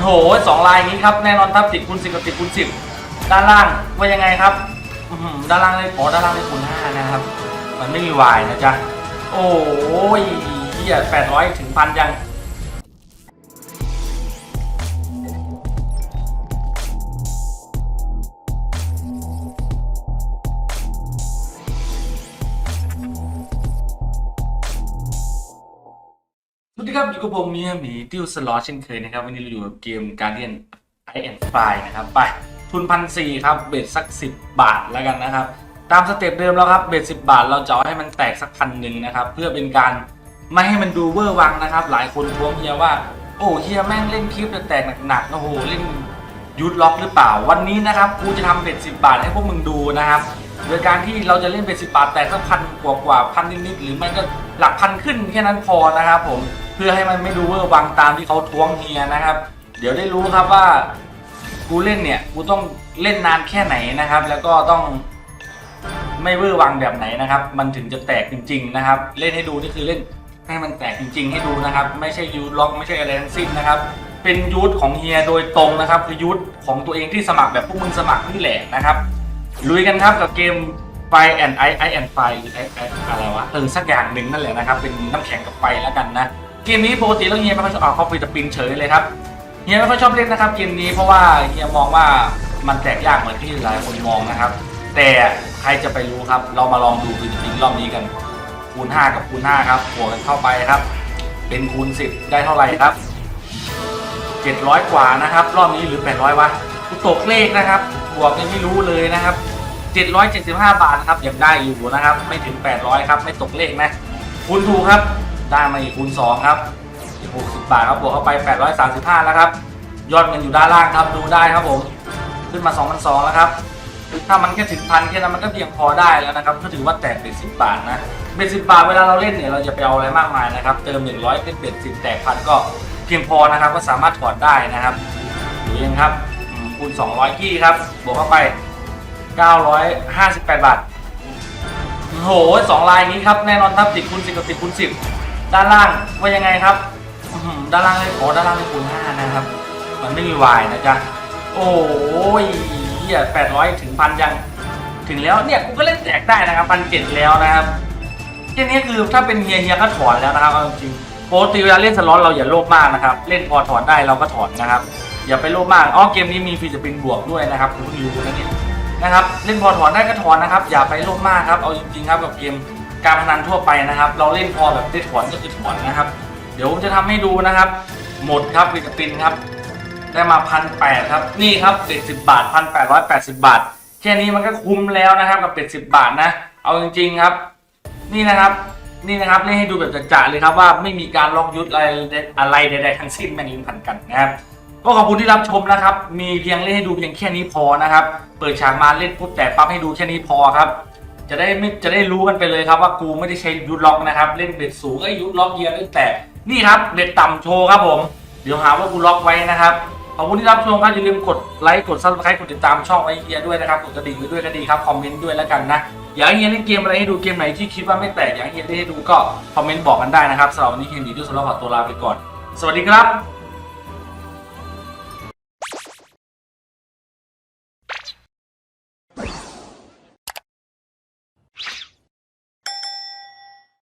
โหสองลายนี้ครับแน่นอนครับติดคูณสิบกับติดคูณสิบด้านล่างว่ายังไงครับด้านล่างเลยอ๋อด้านล่างเลยคูณห้านะครับ มันไม่มีวายนะจ๊ะโอ้ยเฮียแปดร้อยถึงพันยัง สวัสดีครับอยู่กับผมเมียหมีติ้วสล็อตเช่นเคยนะครับ วันนี้เราอยู่กับเกม Guardian I and Fly นะครับ ไป ทุนพันสี่ครับ เบ็ดสัก 10 บาทแล้วกันนะครับ ตามสเต็ปเดิมแล้วครับ เบ็ดสิบาท เราจะเอาให้มันแตกสักพันหนึ่งนะครับ เพื่อเป็นการไม่ให้มันดูเวอร์วังนะครับ หลายคนท้วงเฮียว่า โอ้เฮียแม่งเล่นคลิปจะแตกหนักๆโอ้โหเล่นยูทล็อกหรือเปล่า วันนี้นะครับกูจะทำเบ็ดสิบาทให้พวกมึงดูนะครับ โดยการที่เราจะเล่นเบ็ดสิบาทแตกสักพันกว่ากว่าพันนิดๆหรือไม่ก็ หลักพันขึ้นแค่นั้นพอนะครับผมเพื่อให้มันไม่ดูเวอร์วังตามที่เขาท้วงเฮียนะครับ เดี๋ยวได้รู้ครับว่ากูเล่นเนี่ยกูต้องเล่นนานแค่ไหนนะครับ แล้วก็ต้องไม่เวอร์วังแบบไหนนะครับ มันถึงจะแตกจริง ๆ นะครับ เล่นให้ดูนี่คือเล่นให้มันแตกจริง ๆ ให้ดูนะครับ ไม่ใช่ยูทล็อกไม่ใช่อะไรทั้งสิ้นนะครับ เป็นยูทของเฮียโดยตรงนะครับ คือยูทของตัวเองที่สมัครแบบพวกมึงสมัครนี่แหละนะครับลุยกันครับกับเกม ไฟแอนไอไอแอนไฟหรือไอไออะไรวะเออสักอย่างหนึ่งนั่นแหละนะครับ เป็นน้ำแข็งกับไฟแล้วกันนะ เกมนี้ปกติแล้วเฮียไม่ค่อยชอบเอาเขาฟิตปินเฉยเลยครับเฮียไม่ค่อยชอบเล่นนะครับเกมนี้เพราะว่าเฮียมองว่ามันแตกยากเหมือนที่หลายคนมองนะครับ แต่ใครจะไปรู้ครับ เรามาลองดูฟิตปินรอบนี้กัน คูณ 5 กับคูณ5ครับบวกกันเข้าไปครับ เป็นคูณ 10 ได้เท่าไหร่ครับ 700 กว่านะครับ รอบนี้หรือ 800วะกูตกเลขนะครับบวกยังไม่รู้เลยนะครับ 775 บาทนะครับยังได้อยู่นะครับ ไม่ถึง 800 ครับ ไม่ตกเลขนะคูณถูกครับ ได้มาอีกคูณ2ครับอีก60 บาทครับบวกเข้าไป 835 แล้วครับยอดเงินอยู่ด้านล่างครับดูได้ครับผมขึ้นมา 2,200 แล้วครับถ้ามันแค่ถึงพันแค่นั้นมันก็เพียงพอได้แล้วนะครับ ก็ถือว่าแตกเป็นสิบบาทนะเป็นสิบบาทเวลาเราเล่นเนี่ยเราจะไปเอาอะไรมากมายนะครับ เติม100เป็นเบ็ดสิบแตกพันก็เพียงพอนะครับ ก็สามารถถอดได้นะครับดูยังครับอืมคูณ200กี้ครับบวกเข้าไป 958 บาท โอ้โหสองลายนี้ครับ แน่นอนครับติดคูณ10กับติดคูณ10 ด้านล่างว่ายังไงครับอื้อหือด้านล่างเลยโอ้ด้านล่างเลยคูณ5นะครับ มันไม่มีวายนะจ๊ะ โอ้ยเหี้ยแปดร้อยถึงพันยัง ถึงแล้วเนี่ยกูก็เล่นแจกได้นะครับพันเจ็ดแล้วนะครับแค่นี้คือถ้าเป็นเฮียเฮียก็ถอนแล้วนะครับเอาจริงๆปกติเวลาเล่นสล็อตเราอย่าโลภมากนะครับ เล่นพอถอนได้เราก็ถอนนะครับ อย่าไปโลภมากอ๋อเกมนี้มีฟรีสปินบวกด้วยนะครับคุณเพิ่งรู้นะเนี่ย นะครับเล่นพอถอนได้ก็ถอนนะครับ อย่าไปโลภมากครับเอาจริงๆครับกับเกมการพนันทั่วไปนะครับ เราเล่นพอแบบได้ถอนก็คือถอนนะครับ เดี๋ยวผมจะทำให้ดูนะครับ หมดครับฟรีสปินครับ ได้มาพันแปดครับ นี่ครับเป็ดสิบบาทพันแปดร้อยแปดสิบาทแค่นี้มันก็คุ้มแล้วนะครับกับเป็ดสิบบาทนะ เอาจริงๆครับ นี่นะครับนี่นะครับเล่นให้ดูแบบจะๆเลยครับว่าไม่มีการล็อกยุทธอะไรอะไรใดๆทั้งสิ้นแม่งลิ้นพันกันนะครับ ก็ขอบคุณที่รับชมนะครับ มีเพียงเล่นให้ดูเพียงแค่นี้พอนะครับ เปิดฉากมาเล่นปุ๊บแต่ปั๊บให้ดูแค่นี้พอครับ จะได้ไม่จะได้รู้กันไปเลยครับว่ากูไม่ได้ใช้ยุทธล็อกนะครับ เล่นเบ็ดสูงไอ้ยุทธล็อกเยียเล่นแต่ นี่ครับเบ็ดต่ำโชว์ครับผม เดี๋ยวหาว่ากูล็อกไว้นะครับ ขอบคุณที่รับชมครับอย่าลืมกดไลค์กดซับสไครต์กดติดตามช่องไอเฮียด้วยนะครับ กดกระดิ่งไว้ด้วยก็ดีครับ คอมเมนต์ด้วยแล้วกันนะ อยากให้เฮียเล่นเกมอะไรให้ดูเกมไหนที่คิดว่าไม่แตกอยากให้เฮียได้ให้ดูก็คอมเมนต์บอกกันได้นะครับสำหรับวันนี้เฮียดีที่สุดแล้วขอตัวลาไปก่อน สวัสดีครับ